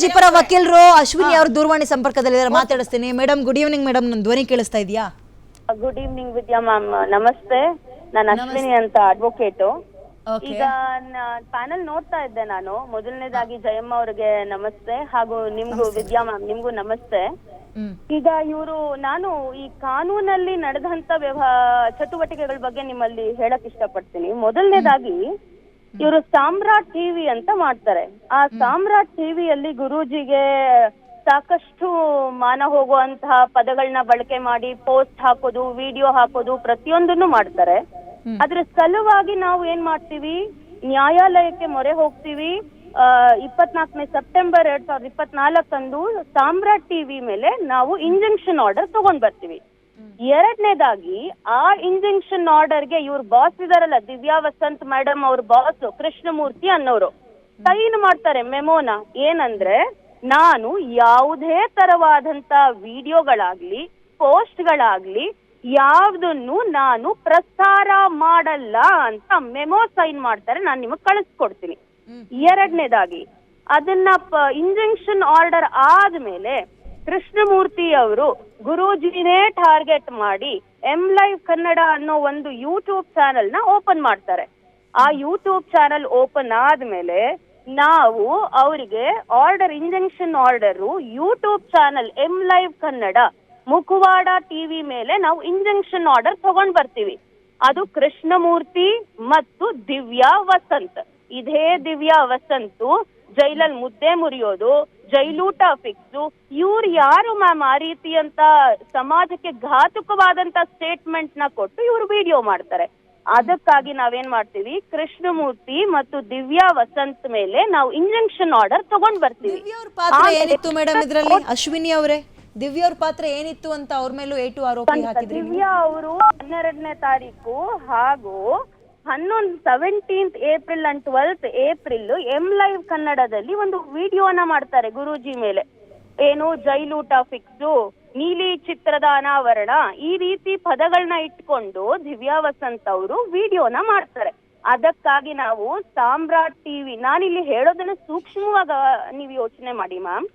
ಗುರೂಜಿ ಪರ ವಕೀಲರು ಅಶ್ವಿನಿ ಅವ್ರ ದೂರವಾಣಿ ಸಂಪರ್ಕದಲ್ಲಿ ಮಾತಾಡಿಸ್ತೀನಿ. ಮೇಡಮ್ ಗುಡ್ ಈವ್ನಿಂಗ್ ಮೇಡಮ್ ನನ್ನ ಧ್ವನಿ ಕೇಳಿಸ್ತಾ ಇದೆಯಾ? Good evening Vidya ma'am. ನಮಸ್ತೆ. ನಾನು ಅಶ್ವಿನಿ ಅಂತ ಅಡ್ವೊಕೇಟು ಈಗ ಪ್ಯಾನಲ್ ನೋಡ್ತಾ ಇದ್ದೆ ನಾನು. ಮೊದಲನೇದಾಗಿ ಜಯಮ್ಮ ಅವ್ರಿಗೆ ನಮಸ್ತೆ. ಹಾಗೂ ನಿಮ್ಗೂ ವಿದ್ಯಾ ಮ್ಯಾಮ್ ನಿಮ್ಗೂ ನಮಸ್ತೆ. ಈಗ ಇವರು ನಾನು ಈ ಕಾನೂನಲ್ಲಿ ನಡೆದಂತ ಚಟುವಟಿಕೆಗಳ ಬಗ್ಗೆ ನಿಮ್ಮಲ್ಲಿ ಹೇಳಕ್ ಇಷ್ಟಪಡ್ತೀನಿ. ಮೊದಲನೇದಾಗಿ ಇವರು ಸಾಮ್ರಾಟ್ ಟಿವಿ ಅಂತ ಮಾಡ್ತಾರೆ. ಆ ಸಾಮ್ರಾಟ್ ಟಿವಿಯಲ್ಲಿ ಗುರೂಜಿಗೆ ಸಾಕಷ್ಟು ಮಾನ ಹೋಗುವಂತಹ ಪದಗಳನ್ನ ಬಳಕೆ ಮಾಡಿ ಪೋಸ್ಟ್ ಹಾಕೋದು ವಿಡಿಯೋ ಹಾಕೋದು ಪ್ರತಿಯೊಂದನ್ನು ಮಾಡ್ತಾರೆ. ಅದ್ರ ಸಲುವಾಗಿ ನಾವು ಏನ್ ಮಾಡ್ತೀವಿ? ನ್ಯಾಯಾಲಯಕ್ಕೆ ಮೊರೆ ಹೋಗ್ತೀವಿ. ಆ, ಇಪ್ಪತ್ನಾಲ್ಕನೇ ಸೆಪ್ಟೆಂಬರ್ ಎರಡ್ ಸಾವಿರದ ಇಪ್ಪತ್ನಾಲ್ಕಂದು ಸಾಮ್ರಾಟ್ ಟಿವಿ ಮೇಲೆ ನಾವು ಇಂಜೆಕ್ಷನ್ ಆರ್ಡರ್ ತಗೊಂಡ್ ಬರ್ತೀವಿ. ಎರಡನೇದಾಗಿ ಆ ಇಂಜೆಕ್ಷನ್ ಆರ್ಡರ್ಗೆ ಇವ್ರ ಬಾಸ್ ಇದಾರಲ್ಲ ದಿವ್ಯಾ ವಸಂತ್ ಮೇಡಮ್ ಅವ್ರ ಬಾಸ್ ಕೃಷ್ಣಮೂರ್ತಿ ಅನ್ನೋರು. ಸೈನ್ ಮಾಡ್ತಾರೆ ಮೆಮೋನ. ಏನಂದ್ರೆ ನಾನು ಯಾವುದೇ ತರವಾದಂತ ವಿಡಿಯೋಗಳಾಗ್ಲಿ ಪೋಸ್ಟ್ಗಳಾಗ್ಲಿ ಯಾವ್ದನ್ನು ನಾನು ಪ್ರಸಾರ ಮಾಡಲ್ಲ ಅಂತ ಮೆಮೋ ಸೈನ್ ಮಾಡ್ತಾರೆ. ನಾನು ನಿಮಗೆ ಕಳಿಸ್ಕೊಡ್ತೀನಿ. ಎರಡನೇದಾಗಿ ಅದನ್ನ ಇಂಜೆಕ್ಷನ್ ಆರ್ಡರ್ ಆದ್ಮೇಲೆ ಕೃಷ್ಣಮೂರ್ತಿ ಅವರು ಗುರೂಜಿನೇ ಟಾರ್ಗೆಟ್ ಮಾಡಿ ಎಂ ಲೈವ್ ಕನ್ನಡ ಅನ್ನೋ ಒಂದು ಯೂಟ್ಯೂಬ್ ಚಾನೆಲ್ನ ಓಪನ್ ಮಾಡ್ತಾರೆ. ಆ ಯೂಟ್ಯೂಬ್ ಚಾನೆಲ್ ಓಪನ್ ಆದ್ಮೇಲೆ ನಾವು ಅವರಿಗೆ order injection order YouTube channel M live Kannada, ಮುಖವಾಡ ಟಿವಿ ಮೇಲೆ ನಾವು ಇಂಜೆಕ್ಷನ್ ಆರ್ಡರ್ ತಗೊಂಡ್ ಬರ್ತೀವಿ. ಅದು ಕೃಷ್ಣಮೂರ್ತಿ ಮತ್ತು ದಿವ್ಯಾ ವಸಂತ್. ಇದೇ ದಿವ್ಯಾ ವಸಂತು ಜೈಲಲ್ಲಿ ಮುದ್ದೆ ಮುರಿಯೋದು ಜೈಲೂಟ ಫಿಕ್ಸು. ಇವ್ರು ಯಾರು ಮ್ಯಾಮ್ ಆ ರೀತಿ ಅಂತ ಸಮಾಜಕ್ಕೆ ಘಾತುಕವಾದಂತ ಸ್ಟೇಟ್ಮೆಂಟ್ನ ಕೊಟ್ಟು ಇವ್ರು ವಿಡಿಯೋ ಮಾಡ್ತಾರೆ. ಅದಕ್ಕಾಗಿ ನಾವೇನ್ ಮಾಡ್ತೀವಿ? ಕೃಷ್ಣಮೂರ್ತಿ ಮತ್ತು ದಿವ್ಯಾ ವಸಂತ್ ಮೇಲೆ ನಾವು ಇಂಜೆಕ್ಷನ್ ಆರ್ಡರ್ ತಗೊಂಡ್ ಬರ್ತೀವಿ. ಪಾತ್ರ ಏನಿತ್ತು ಮೇಡಮ್ ಇದರಲ್ಲಿ? ಅಶ್ವಿನಿ ಅವರೇ ದಿವ್ಯ ಅವ್ರ ಪಾತ್ರ ಏನಿತ್ತು ಅಂತ ಅವ್ರ ಮೇಲೂ ಏಟು ಆರೋಪ ದಿವ್ಯಾ ಅವರು ಹನ್ನೆರಡನೇ ತಾರೀಕು ಹಾಗೂ ಹನ್ನೊಂದು seventeenth April and twelfth April M live ಕನ್ನಡದಲ್ಲಿ ಒಂದು ವಿಡಿಯೋನ ಮಾಡ್ತಾರೆ ಗುರೂಜಿ ಮೇಲೆ. ಏನು ಜೈಲೂಟ ಫಿಕ್ಸು ನೀಲಿ ಚಿತ್ರದ ಅನಾವರಣ ಈ ರೀತಿ ಪದಗಳನ್ನ ಇಟ್ಕೊಂಡು ದಿವ್ಯಾ ವಸಂತ್ ಅವರು ವಿಡಿಯೋನ ಮಾಡ್ತಾರೆ. ಅದಕ್ಕಾಗಿ ನಾವು ಸಾಮ್ರಾಟ್ ಟಿವಿ ನಾನಿಲ್ಲಿ ಹೇಳೋದನ್ನ ಸೂಕ್ಷ್ಮವಾಗ ನೀವು ಯೋಚನೆ ಮಾಡಿ ma'am.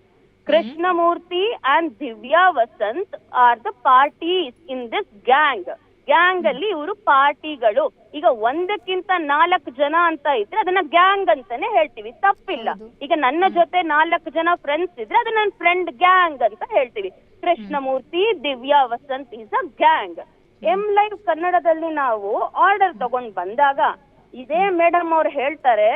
Krishnamurthy and Divya Vasant are the parties in this gang gang ಅಲ್ಲಿ ಇವರು ಪಾರ್ಟಿಗಳು. ಈಗ ಒಂದಕ್ಕಿಂತ ನಾಲ್ಕು ಜನ ಅಂತ ಇದ್ರೆ ಅದನ್ನ ಗ್ಯಾಂಗ್ ಅಂತಾನೆ ಹೇಳ್ತೀವಿ. ತಪ್ಪಿಲ್ಲ. ಈಗ ನನ್ನ ಜೊತೆ ನಾಲ್ಕು ಜನ ಫ್ರೆಂಡ್ಸ್ ಇದ್ರೆ ಅದನ್ನ ನನ್ನ ಫ್ರೆಂಡ್ ಗ್ಯಾಂಗ್ ಅಂತ ಹೇಳ್ತೀವಿ. Krishnamurthy Divya Vasant is a gang M live ಕನ್ನಡದಲ್ಲಿ ನಾವು ಆರ್ಡರ್ ತಗೊಂಡ್ ಬಂದಾಗ ಇದೇ ಮೇಡಮ್ ಅವ್ರು ಹೇಳ್ತಾರೆ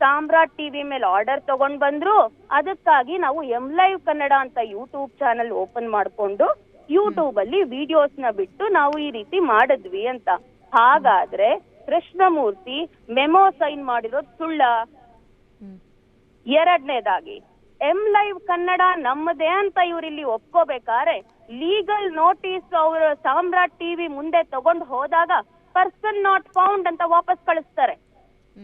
ಸಾಮ್ರಾಟ್ ಟಿವಿ ಮೇಲೆ ಆರ್ಡರ್ ತಗೊಂಡ್ ಬಂದ್ರು. ಅದಕ್ಕಾಗಿ ನಾವು ಎಂ ಲೈವ್ ಕನ್ನಡ ಅಂತ ಯೂಟ್ಯೂಬ್ ಚಾನೆಲ್ ಓಪನ್ ಮಾಡ್ಕೊಂಡು ಯೂಟ್ಯೂಬ್ ಅಲ್ಲಿ ವಿಡಿಯೋಸ್ನ ಬಿಟ್ಟು ನಾವು ಈ ರೀತಿ ಮಾಡಿದ್ವಿ ಅಂತ. ಹಾಗಾದ್ರೆ ಕೃಷ್ಣಮೂರ್ತಿ ಮೆಮೋ ಸೈನ್ ಮಾಡಿರೋದು ಸುಳ್ಳ? ಎರಡನೇದಾಗಿ, ಎಂ ಲೈವ್ ಕನ್ನಡ ನಮ್ಮದೇ ಅಂತ ಇವರಿಲ್ಲಿ ಒಪ್ಕೋಬೇಕಾದ್ರೆ ಲೀಗಲ್ ನೋಟಿಸ್ ಅವರು ಸಾಮ್ರಾಟ್ ಟಿವಿ ಮುಂದೆ ತಗೊಂಡ್ ಹೋದಾಗ ಪರ್ಸನ್ ನಾಟ್ ಫೌಂಡ್ ಅಂತ ವಾಪಸ್ ಕಳಿಸ್ತಾರೆ.